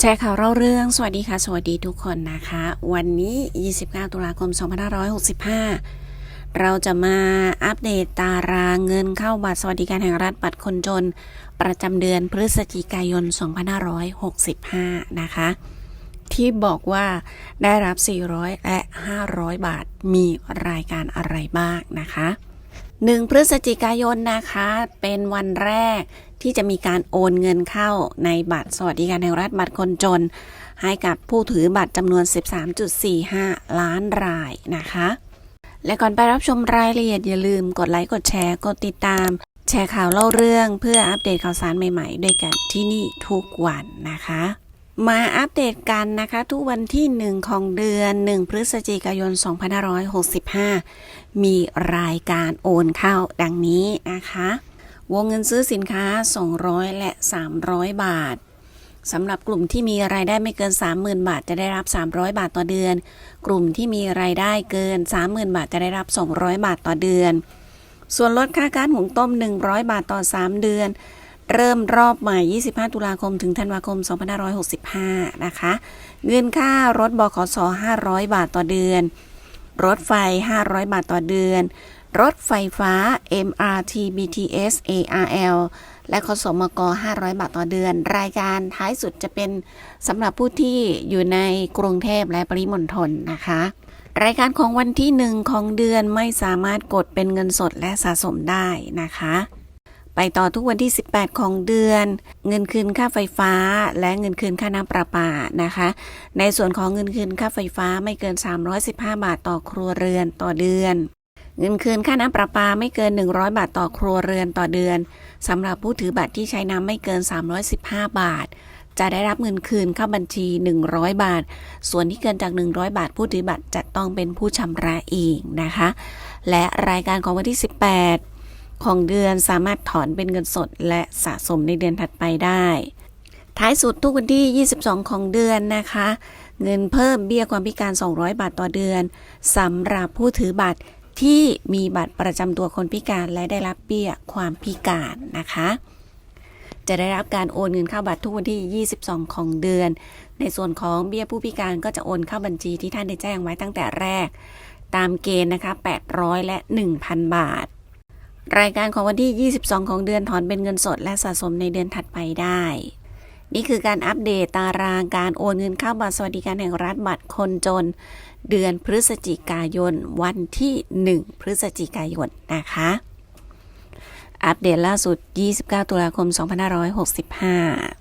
แชร์ข่าวเล่าเรื่อง สวัสดีค่ะ สวัสดีทุกคนนะคะ วันนี้ 29 ตุลาคม 2565 เราจะมาอัปเดตตารางเงินเข้าบัตรสวัสดิการแห่งรัฐบัตรคนจน ประจำเดือนพฤศจิกายน 2565 นะคะ ที่บอกว่าได้รับ 400 และ 500 บาท มีรายการอะไรบ้างนะคะ 1 พฤศจิกายนนะคะ เป็นวันแรก ที่จะมีการโอนเงินเข้าในบัตรสวัสดิการแห่งรัฐบัตรคนจน ให้กับผู้ถือบัตรจำนวน 13.45 ล้านรายนะคะ และก่อนไปรับชมรายละเอียดอย่าลืมกดไลค์กดแชร์กดติดตาม แชร์ข่าวเล่าเรื่องเพื่ออัปเดตข่าวสารใหม่ๆ ด้วยกันที่นี่ทุกวันนะคะมาอัปเดตกันนะคะ ทุกวันที่ 1 ของเดือน 1 พฤศจิกายน 2565 มีรายการโอนเข้าดังนี้นะคะ วงเงินซื้อสินค้า 200 และ 300 บาทสำหรับกลุ่มที่มีรายได้ไม่เกิน 30,000 บาทจะได้รับ 300 บาทต่อเดือน กลุ่มที่มีรายได้เกิน 30,000 บาทจะได้รับ 200 บาทต่อเดือน ส่วนลดค่าการหุงต้ม 100 บาทต่อ 3 เดือน เริ่มรอบใหม่ 25 ตุลาคม ถึงธันวาคม 2565 นะคะ เงินค่ารถบขส500 บาทต่อเดือน รถไฟ 500 บาทต่อเดือน รถไฟฟ้า MRT BTS ARL และขสมก 500 บาทต่อเดือน รายการท้ายสุดจะเป็นสำหรับผู้ที่อยู่ในกรุงเทพและปริมณฑลนะคะ รายการของวันที่1ของเดือนไม่สามารถกดเป็นเงินสดและสะสมได้นะคะ ไปต่อทุกวันที่ 18 ของเดือน เงินคืนค่าไฟฟ้า และเงินคืนค่าน้ำประปานะคะ ในส่วนของเงินคืนค่าไฟฟ้าไม่เกิน 315 บาทต่อครัวเรือนต่อเดือน เงินคืนค่าน้ำประปาไม่เกิน 100 บาทต่อครัวเรือนต่อเดือนสำหรับผู้ถือบัตรที่ใช้น้ำไม่เกิน 315 บาท จะได้รับเงินคืนเข้าบัญชี 100 บาท ส่วนที่เกินจาก 100 บาท ผู้ถือบัตรจะต้องเป็นผู้ชำระเองนะคะ และรายการของวันที่ 18 ของเดือนสามารถถอนเป็นเงินสดและสะสมในเดือนถัดไปได้ ท้ายสุดทุกวันที่ 22 ของเดือนนะคะ เงินเพิ่มเบี้ยความพิการ 200 บาทต่อเดือนสำหรับผู้ถือบัตร ที่มีบัตรประจำตัวคนพิการและได้รับเบี้ยความพิการนะคะ จะได้รับการโอนเงินเข้าบัตรทุกวันที่ 22 ของเดือน ในส่วนของเบี้ยผู้พิการก็จะโอนเข้าบัญชีที่ท่านได้แจ้งไว้ตั้งแต่แรก ตามเกณฑ์นะคะ 800 และ 1,000 บาท รายการของวันที่ 22 ของเดือนถอนเป็นเงินสดและสะสมในเดือนถัดไปได้ นี่คือการอัปเดตตารางการโอนเงินเข้าบัตรสวัสดิการแห่งรัฐบัตรคนจน เดือนพฤศจิกายน วันที่ 1 พฤศจิกายนนะคะ อัปเดตล่าสุด 29 ตุลาคม 2565